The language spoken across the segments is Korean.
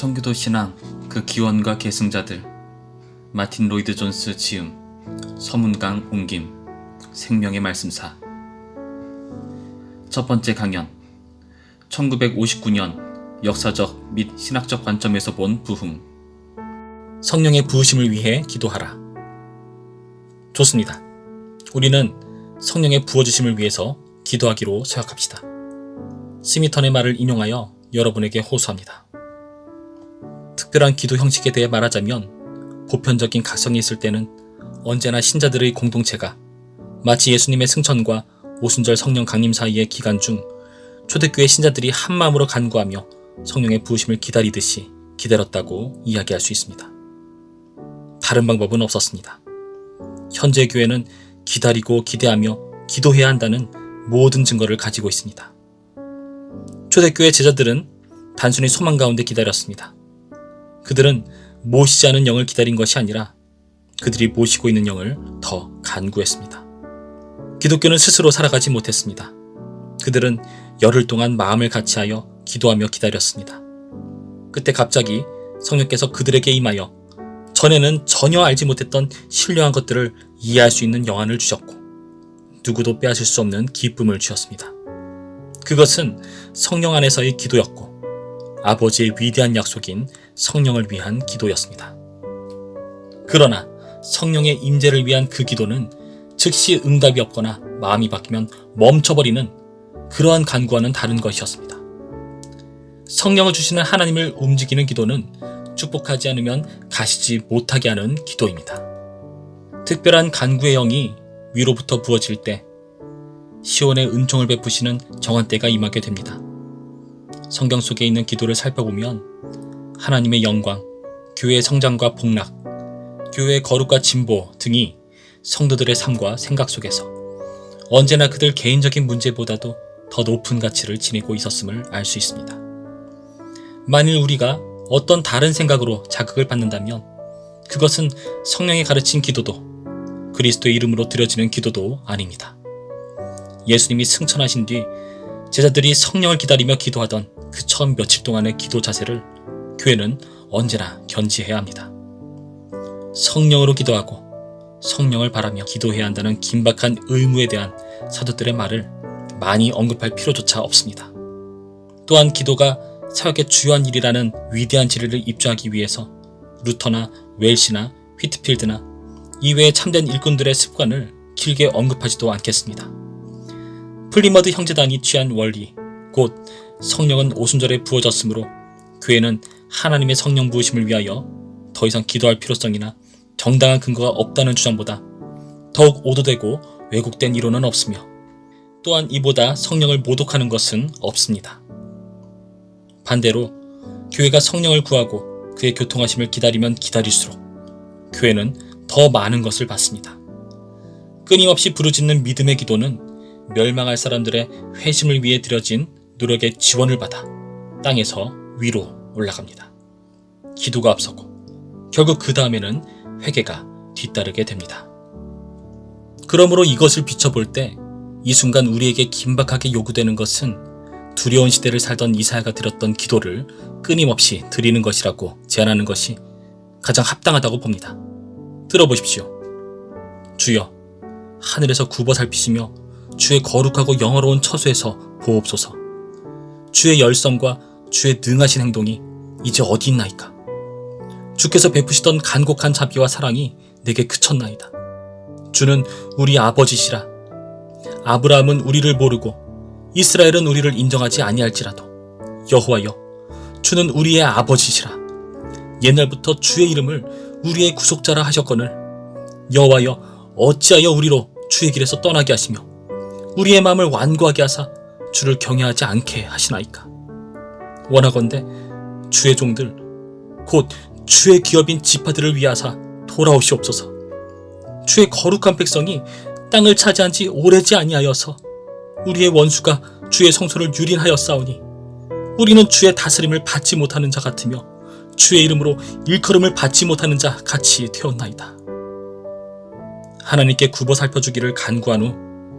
청교도 신앙 그 기원과 계승자들 마틴 로이드 존스 지음 서문강 옮김 생명의 말씀사 첫 번째 강연 1959년 역사적 및 신학적 관점에서 본 부흥 성령의 부으심을 위해 기도하라. 좋습니다. 우리는 성령의 부어주심을 위해서 기도하기로 생각합시다. 스미턴의 말을 인용하여 여러분에게 호소합니다. 특별한 기도 형식에 대해 말하자면 보편적인 각성이 있을 때는 언제나 신자들의 공동체가 마치 예수님의 승천과 오순절 성령 강림 사이의 기간 중 초대교회 신자들이 한 마음으로 간구하며 성령의 부으심을 기다리듯이 기다렸다고 이야기할 수 있습니다. 다른 방법은 없었습니다. 현재 교회는 기다리고 기대하며 기도해야 한다는 모든 증거를 가지고 있습니다. 초대교회 제자들은 단순히 소망 가운데 기다렸습니다. 그들은 모시지 않은 영을 기다린 것이 아니라 그들이 모시고 있는 영을 더 간구했습니다. 기독교는 스스로 살아가지 못했습니다. 그들은 열흘 동안 마음을 같이하여 기도하며 기다렸습니다. 그때 갑자기 성령께서 그들에게 임하여 전에는 전혀 알지 못했던 신령한 것들을 이해할 수 있는 영안을 주셨고 누구도 빼앗을 수 없는 기쁨을 주셨습니다. 그것은 성령 안에서의 기도였고 아버지의 위대한 약속인 성령을 위한 기도였습니다. 그러나 성령의 임재를 위한 그 기도는 즉시 응답이 없거나 마음이 바뀌면 멈춰버리는 그러한 간구와는 다른 것이었습니다. 성령을 주시는 하나님을 움직이는 기도는 축복하지 않으면 가시지 못하게 하는 기도입니다. 특별한 간구의 영이 위로부터 부어질 때 시온의 은총을 베푸시는 정한 때가 임하게 됩니다. 성경 속에 있는 기도를 살펴보면 하나님의 영광, 교회의 성장과 복락, 교회의 거룩과 진보 등이 성도들의 삶과 생각 속에서 언제나 그들 개인적인 문제보다도 더 높은 가치를 지니고 있었음을 알 수 있습니다. 만일 우리가 어떤 다른 생각으로 자극을 받는다면 그것은 성령이 가르친 기도도 그리스도의 이름으로 드려지는 기도도 아닙니다. 예수님이 승천하신 뒤 제자들이 성령을 기다리며 기도하던 그 처음 며칠 동안의 기도 자세를 교회는 언제나 견지해야 합니다. 성령으로 기도하고 성령을 바라며 기도해야 한다는 긴박한 의무에 대한 사도들의 말을 많이 언급할 필요조차 없습니다. 또한 기도가 사역의 주요한 일이라는 위대한 진리를 입증하기 위해서 루터나 웰시나 휘트필드나 이외의 참된 일꾼들의 습관을 길게 언급하지도 않겠습니다. 플리머드 형제단이 취한 원리, 곧 성령은 오순절에 부어졌으므로 교회는 하나님의 성령 부으심을 위하여 더 이상 기도할 필요성이나 정당한 근거가 없다는 주장보다 더욱 오도되고 왜곡된 이론은 없으며 또한 이보다 성령을 모독하는 것은 없습니다. 반대로 교회가 성령을 구하고 그의 교통하심을 기다리면 기다릴수록 교회는 더 많은 것을 받습니다. 끊임없이 부르짖는 믿음의 기도는 멸망할 사람들의 회심을 위해 드려진 노력의 지원을 받아 땅에서 위로 올라갑니다. 기도가 앞서고 결국 그 다음에는 회개가 뒤따르게 됩니다. 그러므로 이것을 비춰볼 때 이 순간 우리에게 긴박하게 요구되는 것은 두려운 시대를 살던 이사야가 드렸던 기도를 끊임없이 드리는 것이라고 제안하는 것이 가장 합당하다고 봅니다. 들어보십시오. 주여, 하늘에서 굽어 살피시며 주의 거룩하고 영어로운 처소에서 보옵소서. 주의 열성과 주의 능하신 행동이 이제 어디 있나이까? 주께서 베푸시던 간곡한 자비와 사랑이 내게 그쳤나이다. 주는 우리 아버지시라. 아브라함은 우리를 모르고 이스라엘은 우리를 인정하지 아니할지라도 여호와여 주는 우리의 아버지시라. 옛날부터 주의 이름을 우리의 구속자라 하셨거늘 여호와여 어찌하여 우리로 주의 길에서 떠나게 하시며 우리의 마음을 완고하게 하사 주를 경외하지 않게 하시나이까. 원하건대 주의 종들 곧 주의 기업인 지파들을 위하사 돌아오시옵소서. 주의 거룩한 백성이 땅을 차지한 지 오래지 아니하여서 우리의 원수가 주의 성소를 유린하였사오니 우리는 주의 다스림을 받지 못하는 자 같으며 주의 이름으로 일컬음을 받지 못하는 자 같이 되었나이다. 하나님께 굽어 살펴주기를 간구한 후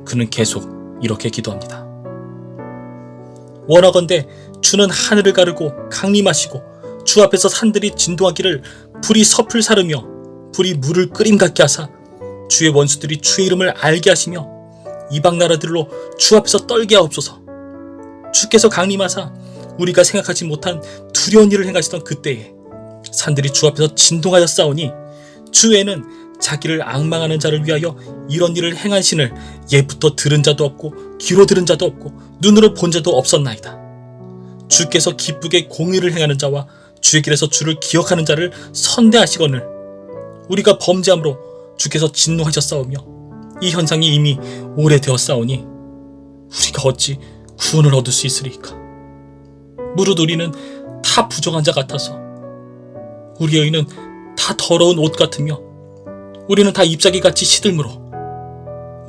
그는 계속 이렇게 기도합니다. 원하건대 주는 하늘을 가르고 강림하시고 주 앞에서 산들이 진동하기를 불이 섭을 사르며 불이 물을 끓임 같게 하사 주의 원수들이 주의 이름을 알게 하시며 이방 나라들로 주 앞에서 떨게 하옵소서. 주께서 강림하사 우리가 생각하지 못한 두려운 일을 행하시던 그때에 산들이 주 앞에서 진동하여 싸우니 주에는 자기를 악망하는 자를 위하여 이런 일을 행한 신을 예부터 들은 자도 없고 귀로 들은 자도 없고 눈으로 본 자도 없었나이다. 주께서 기쁘게 공의를 행하는 자와 주의 길에서 주를 기억하는 자를 선대하시거늘 우리가 범죄함으로 주께서 진노하셨사오며 이 현상이 이미 오래되었사오니 우리가 어찌 구원을 얻을 수 있으리까? 무릇 우리는 다 부정한 자 같아서 우리의 의는 다 더러운 옷 같으며 우리는 다 잎사귀 같이 시들므로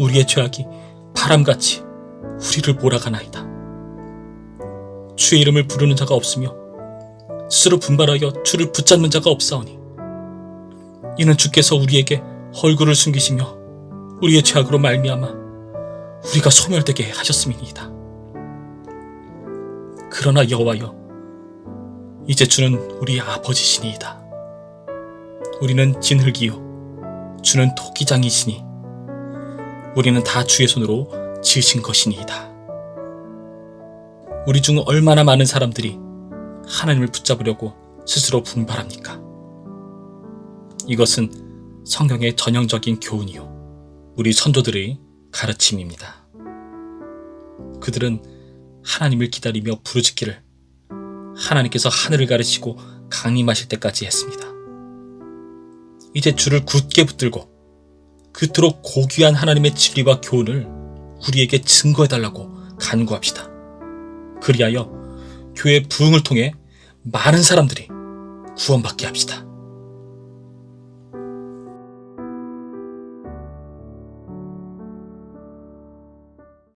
우리의 죄악이 바람같이 우리를 몰아가나이다 주의 이름을 부르는 자가 없으며 스스로 분발하여 주를 붙잡는 자가 없사오니 이는 주께서 우리에게 얼굴을 숨기시며 우리의 죄악으로 말미암아 우리가 소멸되게 하셨음이니이다. 그러나 여호와여 이제 주는 우리 아버지시니이다. 우리는 진흙이요 주는 토기장이시니 우리는 다 주의 손으로 지으신 것이니이다. 우리 중 얼마나 많은 사람들이 하나님을 붙잡으려고 스스로 분발합니까? 이것은 성경의 전형적인 교훈이요. 우리 선조들의 가르침입니다. 그들은 하나님을 기다리며 부르짖기를 하나님께서 하늘을 가르시고 강림하실 때까지 했습니다. 이제 주를 굳게 붙들고 그토록 고귀한 하나님의 진리와 교훈을 우리에게 증거해달라고 간구합시다. 그리하여 교회 부흥을 통해 많은 사람들이 구원받게 합시다.